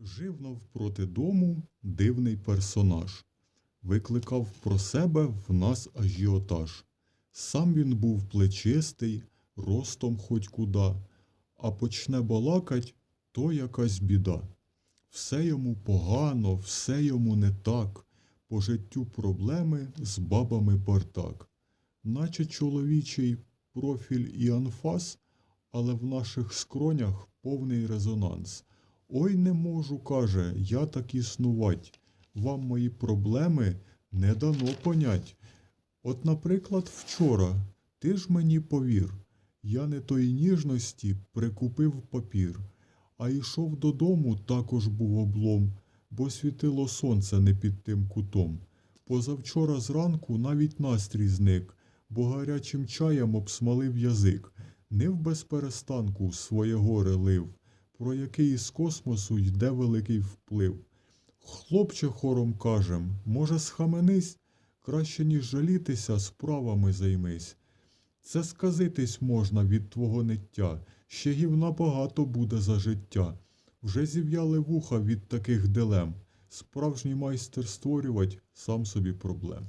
Жив навпроти дому дивний персонаж. Викликав про себе в нас ажіотаж. Сам він був плечистий, ростом хоть куда, а почне балакать, то якась біда. Все йому погано, все йому не так, по життю проблеми з бабами бардак. Наче чоловічий профіль і анфас, але в наших скронях повний резонанс. Ой, не можу, каже, я так існувать. Вам мої проблеми не дано понять. От, наприклад, вчора, ти ж мені повір, я не тої ніжності прикупив папір, а йшов додому також був облом, бо світило сонце не під тим кутом. Позавчора зранку навіть настрій зник, бо гарячим чаєм обсмалив язик, нив без перестанку своє горе лив, про який із космосу йде великий вплив. Хлопче хором кажем, може, схаменись, краще ніж жалітися, справами займись. Це сказитись можна від твого ниття, ще гівна багато буде за життя. Вже зів'яли вуха від таких дилем. Справжній майстер створювать сам собі проблем.